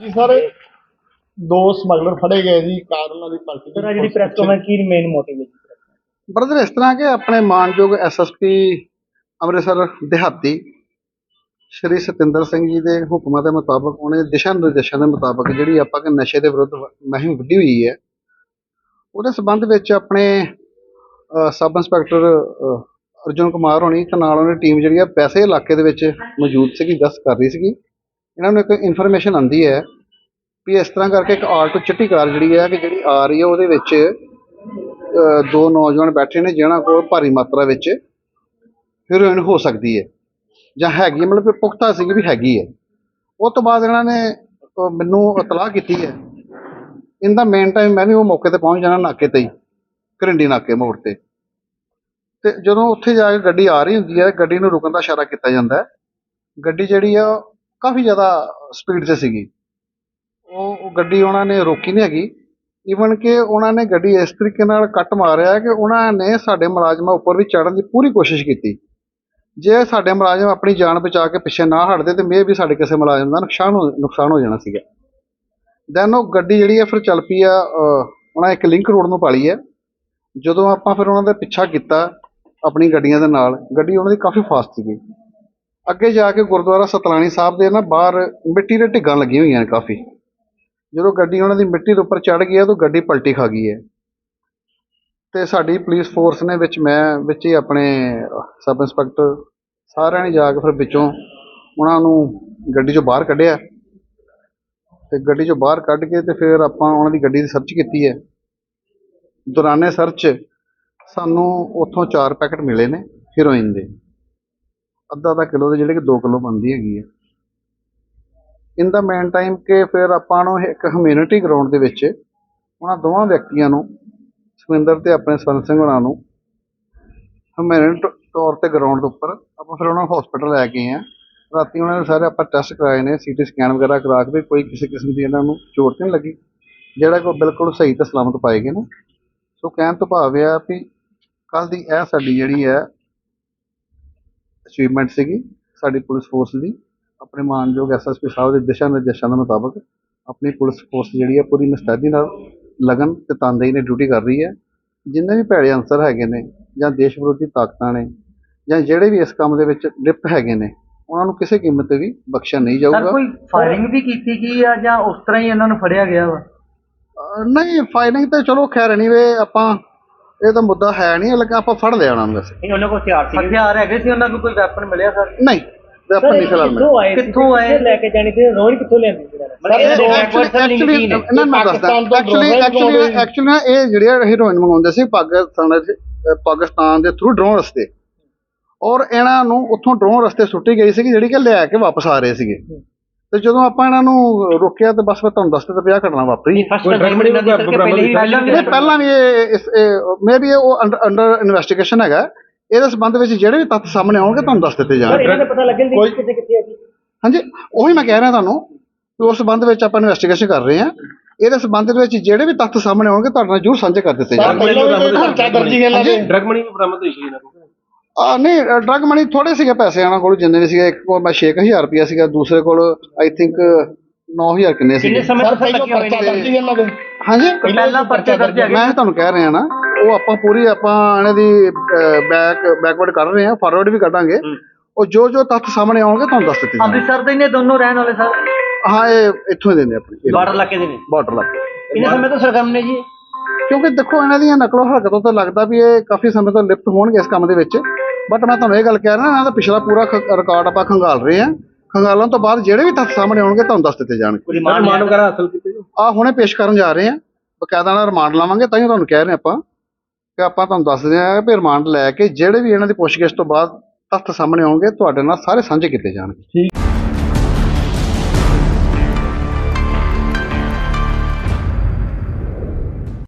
ਜੀ ਸਰ ਦੋ ਸਮਗਲਰ ਫੜੇ ਗਏ ਜੀ ਕਾਰ ਉਹਨਾਂ ਦੀ ਪਾਲਟੀ ਸਰ ਜਿਹੜੀ ਪ੍ਰੈਸ ਕਾਨਫਰੰਸ ਕੀ ਮੇਨ ਮੋਟਿਵ ਹੈ ਬ੍ਰਦਰ ਇਸ ਤਰ੍ਹਾਂ ਕਿ ਆਪਣੇ ਮਾਨਯੋਗ ਐਸਐਸਪੀ ਅੰਮ੍ਰਿਤਸਰ ਦਿਹਾਤੀ ਸ਼੍ਰੀ ਸਤਿੰਦਰ ਸਿੰਘ ਜੀ ਦੇ ਹੁਕਮਾਂ ਦੇ ਮੁਤਾਬਕ ਉਹਨੇ ਦਿਸ਼ਾ ਨਿਰਦੇਸ਼ਾਂ ਦੇ ਮੁਤਾਬਕ ਜਿਹੜੀ ਆਪਾਂ ਕਿ ਨਸ਼ੇ ਦੇ ਵਿਰੁੱਧ ਮੁਹਿੰਮ ਵਿੱਢੀ ਹੋਈ ਹੈ ਉਹਦੇ ਸਬੰਧ ਵਿੱਚ ਆਪਣੇ ਸਬ ਇੰਸਪੈਕਟਰ ਅਰਜੁਨ ਕੁਮਾਰ ਹੋਣੀ ਤੇ ਨਾਲ ਉਹਨੇ ਟੀਮ ਜਿਹੜੀ ਆ ਪੈਸੇ ਇਲਾਕੇ ਦੇ ਵਿੱਚ ਮੌਜੂਦ ਸੀਗੀ ਗਸ਼ਤ ਕਰ ਰਹੀ ਸੀਗੀ। ਇਹਨਾਂ ਨੂੰ ਇੱਕ ਇਨਫੋਰਮੇਸ਼ਨ ਆਂਦੀ ਹੈ ਵੀ ਇਸ ਤਰ੍ਹਾਂ ਕਰਕੇ ਇੱਕ ਆਲਟੋ ਚਿੱਟੀ ਕਾਰ ਜਿਹੜੀ ਹੈ ਕਿ ਜਿਹੜੀ ਆ ਰਹੀ ਹੈ ਉਹਦੇ ਵਿੱਚ ਦੋ ਨੌਜਵਾਨ ਬੈਠੇ ਨੇ ਜਿਹਨਾਂ ਕੋਲ ਭਾਰੀ ਮਾਤਰਾ ਵਿੱਚ ਹੀਰੋਇਨ ਹੋ ਸਕਦੀ ਹੈ ਜਾਂ ਹੈਗੀ ਹੈ, ਮਤਲਬ ਪੁਖਤਾ ਸੀ ਵੀ ਹੈਗੀ ਹੈ। ਉਹ ਤੋਂ ਬਾਅਦ ਇਹਨਾਂ ਨੇ ਮੈਨੂੰ ਇਤਲਾਹ ਕੀਤੀ ਹੈ। ਇਨ ਦਾ ਮੇਨ ਟਾਈਮ ਮੈਂ ਵੀ ਉਹ ਮੌਕੇ ਤੇ ਪਹੁੰਚ ਜਾਣਾ ਨਾਕੇ ਤੇ ਹੀ ਘਰਿੰਡੀ ਨਾਕੇ ਮੋੜ ਤੇ। ਤੇ ਜਦੋਂ ਉੱਥੇ ਜਾ ਕੇ ਗੱਡੀ ਆ ਰਹੀ ਹੁੰਦੀ ਹੈ ਗੱਡੀ ਨੂੰ ਰੁਕਣ ਦਾ ਇਸ਼ਾਰਾ ਕੀਤਾ ਜਾਂਦਾ ਹੈ। ਗੱਡੀ ਜਿਹੜੀ ਆ ਉਹ ਕਾਫੀ ਜ਼ਿਆਦਾ ਸਪੀਡ 'ਤੇ ਸੀਗੀ। ਉਹ ਉਹ ਗੱਡੀ ਉਹਨਾਂ ਨੇ ਰੋਕੀ ਨਹੀਂ ਹੈਗੀ। ਈਵਨ ਕਿ ਉਹਨਾਂ ਨੇ ਗੱਡੀ ਇਸ ਤਰੀਕੇ ਨਾਲ ਕੱਟ ਮਾਰਿਆ ਕਿ ਉਹਨਾਂ ਨੇ ਸਾਡੇ ਮੁਲਾਜ਼ਮਾਂ ਉੱਪਰ ਵੀ ਚੜ੍ਹਨ ਦੀ ਪੂਰੀ ਕੋਸ਼ਿਸ਼ ਕੀਤੀ। ਜੇ ਸਾਡੇ ਮੁਲਾਜ਼ਮ ਆਪਣੀ ਜਾਨ ਬਚਾ ਕੇ ਪਿੱਛੇ ਨਾ ਹਟਦੇ ਤੇ ਮੇ ਵੀ ਸਾਡੇ ਕਿਸੇ ਮੁਲਾਜ਼ਮ ਦਾ ਨੁਕਸਾਨ ਹੋ ਨੁਕਸਾਨ ਹੋ ਜਾਣਾ ਸੀਗਾ। ਦੈਨ ਉਹ ਗੱਡੀ ਜਿਹੜੀ ਹੈ ਫਿਰ ਚੱਲ ਪਈ ਆ ਉਹਨਾਂ ਇੱਕ ਲਿੰਕ ਰੋਡ ਨੂੰ ਪਾਲੀ ਹੈ। ਜਦੋਂ ਆਪਾਂ ਫਿਰ ਉਹਨਾਂ ਦਾ ਪਿੱਛਾ ਕੀਤਾ ਆਪਣੀ ਗੱਡੀਆਂ ਦੇ ਨਾਲ, ਗੱਡੀ ਉਹਨਾਂ ਦੀ ਕਾਫੀ ਫਾਸਟ ਸੀਗੀ। ਅੱਗੇ ਜਾ ਕੇ ਗੁਰਦੁਆਰਾ ਸਤਲਾਣੀ ਸਾਹਿਬ ਦੇ ਨਾ ਬਾਹਰ ਮਿੱਟੀ ਦੇ ਢਿੱਗਾਂ ਲੱਗੀਆਂ ਹੋਈਆਂ ਨੇ ਕਾਫੀ। ਜਦੋਂ ਗੱਡੀ ਉਹਨਾਂ ਦੀ ਮਿੱਟੀ ਦੇ ਉੱਪਰ ਚੜ ਗਈ ਹੈ ਤਾਂ ਗੱਡੀ ਪਲਟੀ ਖਾ ਗਈ ਹੈ। ਤੇ ਸਾਡੀ ਪੁਲਿਸ ਫੋਰਸ ਨੇ ਵਿੱਚ ਮੈਂ, ਵਿੱਚ ਹੀ ਆਪਣੇ ਸਬ ਇੰਸਪੈਕਟਰ ਸਾਰਿਆਂ ਨੇ ਜਾ ਕੇ ਫਿਰ ਵਿੱਚੋਂ ਉਹਨਾਂ ਨੂੰ ਗੱਡੀ ਚੋਂ ਬਾਹਰ ਕੱਢਿਆ। ਤੇ ਗੱਡੀ ਚੋਂ ਬਾਹਰ ਕੱਢ ਕੇ ਤੇ ਫਿਰ ਆਪਾਂ ਉਹਨਾਂ ਦੀ ਗੱਡੀ ਦੀ ਸਰਚ ਕੀਤੀ ਹੈ। ਦੌਰਾਨੇ ਸਰਚ ਸਾਨੂੰ ਉੱਥੋਂ ਚਾਰ ਪੈਕਟ ਮਿਲੇ ਨੇ ਹੀਰੋਇਨ ਦੇ। ਅੱਧਾ ਅੱਧਾ ਕਿਲੋ ਦੇ ਜਿਹੜੇ ਕਿ 2 ਕਿਲੋ ਬਣਦੀ ਹੈਗੀ ਹੈ ਇਨ ਦਾ ਮੇਨ ਟਾਈਮ ਕਿ ਫਿਰ ਆਪਾਂ ਨੂੰ ਇੱਕ ਹਮਿਊਨਿਟੀ ਗਰਾਊਂਡ ਦੇ ਵਿੱਚ ਉਹਨਾਂ ਦੋਵਾਂ ਵਿਅਕਤੀਆਂ ਨੂੰ, ਸੁਖਵਿੰਦਰ ਤੇ ਆਪਣੇ ਸਵਰਨ ਸਿੰਘ ਹੋਣਾ ਨੂੰ ਹਮਿਊਨਿਟ ਤੌਰ ਤੇ ਗਰਾਊਂਡ ਦੇ ਉੱਪਰ ਆਪਾਂ ਫਿਰ ਉਹਨਾਂ ਨੂੰ ਹਸਪੀਟਲ ਲੈ ਕੇ ਆ ਰਾਤੀ ਉਹਨਾਂ ਨੇ ਸਾਰੇ ਆਪਾਂ ਟੈਸਟ ਕਰਾਏ ਨੇ ਸੀਟੀ ਸਕੈਨ ਵਗੈਰਾ ਕਰਾ ਕੇ ਵੀ ਕੋਈ ਕਿਸੇ ਕਿਸਮ ਦੀ ਇਹਨਾਂ ਨੂੰ ਚੋਟ ਨਹੀਂ ਲੱਗੀ, ਜਿਹੜਾ ਕੋ ਬਿਲਕੁਲ ਸਹੀ ਤੇ ਸਲਾਮਤ ਪਾਏ ਗਏ ਨੇ। ਸੋ ਕਹਿਣ ਤੋਂ ਭਾਵ ਇਹ ਆ ਵੀ ਕੱਲ ਦੀ ਇਹ ਸਾਡੀ ਜਿਹੜੀ ਹੈ ਅਚੀਵਮੈਂਟ ਸੀਗੀ ਸਾਡੀ ਪੁਲਿਸ ਫੋਰਸ ਦੀ। ਆਪਣੇ ਮਾਨਯੋਗ ਐਸਐਸਪੀ ਸਾਹਿਬ ਦੇ ਦਿਸ਼ਾ ਨਿਰਦੇਸ਼ਾਂ ਦੇ ਮੁਤਾਬਕ ਆਪਣੀ ਪੁਲਿਸ ਫੋਰਸ ਜਿਹੜੀ ਹੈ ਪੂਰੀ ਮੁਸਤੈਦੀ ਨਾਲ ਲਗਨ ਤੇ ਤਨਦੇਹੀ ਨਾਲ ਡਿਊਟੀ ਕਰ ਰਹੀ ਹੈ। ਜਿੰਨੇ ਵੀ ਭੈੜੇ ਅਨਸਰ ਹੈਗੇ ਨੇ ਜਾਂ ਦੇਸ਼ ਵਿਰੋਧੀ ਤਾਕਤਾਂ ਨੇ ਜਾਂ ਜਿਹੜੇ ਵੀ ਇਸ ਕੰਮ ਦੇ ਵਿੱਚ ਲਿਪਤ ਹੈਗੇ ਨੇ ਉਹਨਾਂ ਨੂੰ ਕਿਸੇ ਕੀਮਤ ਤੇ ਵੀ ਬਖਸ਼ਿਆ ਨਹੀਂ ਸਰ ਜਾਊਗਾ। ਕੋਈ ਫਾਇਰਿੰਗ ਵੀ ਕੀਤੀ ਗਈ ਆ ਜਾਂ ਉਸ ਤਰ੍ਹਾਂ ਹੀ ਇਹਨਾਂ ਨੂੰ ਫੜਿਆ ਗਿਆ ਵਾ? ਨਹੀਂ ਫਾਇਰਿੰਗ ਤੇ ਚਲੋ ਖੈਰ ਐਨੀਵੇ ਆਪਾਂ ਇਹ ਤਾਂ ਮੁੱਦਾ ਹੈ ਨਹੀਂ ਲੇਕਿਨ ਆਪਾਂ ਫੜ ਲਿਆ ਉਹਨਾਂ ਨੂੰ ਵੈਸੇ। ਨਹੀਂ ਉਹਨਾਂ ਕੋਲ ਹਥਿਆਰ ਸੀ ਹਥਿਆਰ ਹੈਗੇ ਸੀ ਉਹਨਾਂ ਕੋਲ ਕੋਈ ਵੈਪਨ ਮਿਲਿਆ ਸਰ? ਨਹੀਂ ਵੈਪਨ ਨਹੀਂ ਫਿਲਹਾਲ ਮਿਲਿਆ। ਆਏ ਕਿੱਥੋਂ ਆਏ? ਲੈ ਕੇ ਜਾਣੀ ਤੇ ਰੋਜ਼ ਕਿੱਥੋਂ ਸੀ ਐਕਚੁਅਲੀ ਇਹਨਾਂ ਦੱਸਦਾ। Actually actually. ਐਕਚੁਅਲੀ ਇਹ ਜਿਹੜੇ ਹੀਰੋਇਨ ਮੰਗਾਉਂਦੇ ਸੀ ਪਾਕਿਸਤਾਨ ਪਾਕਿਸਤਾਨ ਦੇ ਥਰੂ ਡਰੋਨ ਰਸਤੇ। ਔਰ ਇਹਨਾਂ ਨੂੰ ਉੱਥੋਂ ਡਰੋਨ ਰਸਤੇ ਸੁੱਟੀ ਗਈ ਸੀ ਜਿਹੜੀ ਕਿ ਲਿਆ ਕੇ ਵਾਪਸ ਆ ਰਹੇ ਸੀਗੇ। ਤੇ ਜਦੋਂ ਆਪਾਂ ਇਹਨਾਂ ਨੂੰ ਰੋਕਿਆ ਤੇ ਬਸ ਮੈਂ ਤੁਹਾਨੂੰ ਦੱਸਦੇ ਤੇ ਪਿਆ ਘਟਨਾ ਵਾਪਰੀ। ਦਾ ਪਹਿਲੇ ਹੀ ਪਹਿਲਾਂ ਨਹੀਂ ਪਹਿਲਾਂ ਵੀ ਇਹ ਇਸ ਮੇ ਵੀ ਉਹ ਅੰਡਰ ਇਨਵੈਸਟੀਗੇਸ਼ਨ ਹੈਗਾ। ਇਹਦੇ ਸੰਬੰਧ ਵਿੱਚ ਜਿਹੜੇ ਵੀ ਤੱਥ ਸਾਹਮਣੇ ਆਉਣਗੇ ਤੁਹਾਨੂੰ ਦੱਸ ਦਿੱਤੇ ਜਾਣਗੇ। ਇਹਨਾਂ ਦਾ ਪਤਾ ਲੱਗਣ ਦੀ ਕਿੱਥੇ ਕਿੱਥੇ ਆ ਹਾਂਜੀ ਉਹੀ ਮੈਂ ਕਹਿ ਰਿਹਾ ਤੁਹਾਨੂੰ ਕਿ ਉਸ ਸੰਬੰਧ ਵਿੱਚ ਆਪਾਂ ਇਨਵੈਸਟੀਗੇਸ਼ਨ ਕਰ ਰਹੇ ਹਾਂ। ਇਹਦੇ ਸੰਬੰਧ ਵਿੱਚ ਜਿਹੜੇ ਵੀ ਤੱਥ ਸਾਹਮਣੇ ਆਉਣਗੇ ਤੁਹਾਡੇ ਨਾਲ ਜ਼ਰੂਰ ਸਾਂਝੇ ਕਰ ਦਿੱਤੇ ਜਾਣਗੇ। ਪਹਿਲਾਂ ਵੀ ਕੋਈ ਖਰਚਾ ਦਰਜੀ ਇਹਨਾਂ ਦੇ ਡਰਗ ਮਨੀ ਵੀ ਬਰਾਮਦ ਹੋਈ ਸੀ ਇਹਨਾਂ ਕੋਲ। ਆ ਨਹੀਂ ਡਰਗ ਮਨੀ ਥੋੜੇ ਸੀਗੇ ਪੈਸੇ ਇਹਨਾਂ ਕੋਲ ਜਿੰਨੇ ਵੀ ਸੀਗੇ ਇੱਕ ਕੋਲ ਮੈਂ 6000 ਰੁਪਇਆ ਸੀਗਾ ਦੂਸਰੇ ਕੋਲ ਆਈ ਥਿੰਕ 9000 ਕਿੰਨੇ ਸੀਗੇ। ਸਮੇਂ ਸਰ ਪਹਿਲਾਂ ਖਰਚਾ ਦਰਜੀ ਇਹਨਾਂ ਦੇ। ਹਾਂਜੀ? ਪਹਿਲਾਂ ਪਰਚਾ ਦਰਜ ਮੈਂ ਤੁਹਾਨੂੰ ਕਹਿ ਰਿਹਾ ਨਾ ਉਹ ਆਪਾਂ ਪੂਰੀ ਆਪਾਂ ਇਹਨਾਂ ਦੀ ਬੈਕ ਬੈਕਵਰਡ ਕਰ ਰਹੇ ਹਾਂ ਫਾਰਵਰਡ ਵੀ ਕੱਢਾਂਗੇ। ਉਹ ਜੋ ਜੋ ਤੱਥ ਸਾਹਮਣੇ ਆਉਣਗੇ ਤੁਹਾਨੂੰ ਦੱਸ ਦਿੱਤੇ ਜਾਣਗੇ। ਅੰਮ੍ਰਿਤਸਰ ਦੇ ਨੇ ਦੋਨੋਂ ਰਹਿਣ ਵਾਲੇ ਸਰ। ਹਾਂ ਇਹ ਇੱਥੋਂ ਹੀ ਦੇ ਨੇ ਆਪਣੀ। ਬਾਰਡਰ ਇਲਾਕੇ ਦੇ ਨੇ। ਬਾਰਡਰ ਲੱਗ ਕਿੰਨੇ ਸਮੇਂ ਤੋਂ ਸਰਗਰਮ ਨੇ ਜੀ? ਕਿਉਂਕਿ ਦੇਖੋ ਇਹਨਾਂ ਦੀਆਂ ਨਕਲੋ ਹਰਕਤਾਂ ਤੋਂ ਲੱਗਦਾ ਵੀ ਇਹ ਕਾਫੀ ਸਮੇਂ ਤੋਂ ਲਿਪਤ ਹੋਣਗੇ ਇਸ ਕੰਮ ਦੇ ਵਿੱਚ। ਬਟ ਮੈਂ ਤੁਹਾਨੂੰ ਇਹ ਗੱਲ ਕਹਿ ਰਿਹਾ ਇਹਨਾਂ ਦਾ ਪਿਛਲਾ ਪੂਰਾ ਰਿਕਾਰਡ ਆਪਾਂ ਖੰਗਾਲ ਰਹੇ ਹਾਂ। ਖੰਗਾਲਣ ਤੋਂ ਬਾਅਦ ਜਿਹੜੇ ਵੀ ਤੱਥ ਸਾਹਮਣੇ ਆਉਣਗੇ ਤੁਹਾਨੂੰ ਦੱਸ ਦਿੱਤੇ ਜਾਣਗੇ। ਰਿਮਾਂਡ ਵਗੈਰਾ ਹਾਸਲ ਕੀਤੇ ਆ ਹੁਣੇ ਪੇਸ਼ ਕਰਨ ਜਾ ਰਹੇ ਹਾਂ। ਬਕਾਇਦਾ ਨਾਲ ਰਿਮਾਂਡ ਲਾਵਾਂਗੇ ਤਾਂ ਹੀ ਤੁਹਾਨੂੰ ਕਹਿ ਰਹੇ ਆਪਾਂ। ਕਿ ਆਪਾਂ ਤੁਹਾਨੂੰ ਦੱਸਦੇ ਹਾਂ ਕਿ ਰਿਮਾਂਡ ਲੈ ਕੇ ਜਿਹੜੇ ਵੀ ਇਹਨਾਂ ਦੀ ਪੁੱਛਗਿੱਛ ਤੋਂ ਬਾਅਦ ਤੱਥ ਸਾਹਮਣੇ ਆਉਣਗੇ ਤੁਹਾਡੇ ਨਾਲ ਸਾਰੇ ਸਾਂਝੇ ਕੀਤੇ ਜਾਣਗੇ।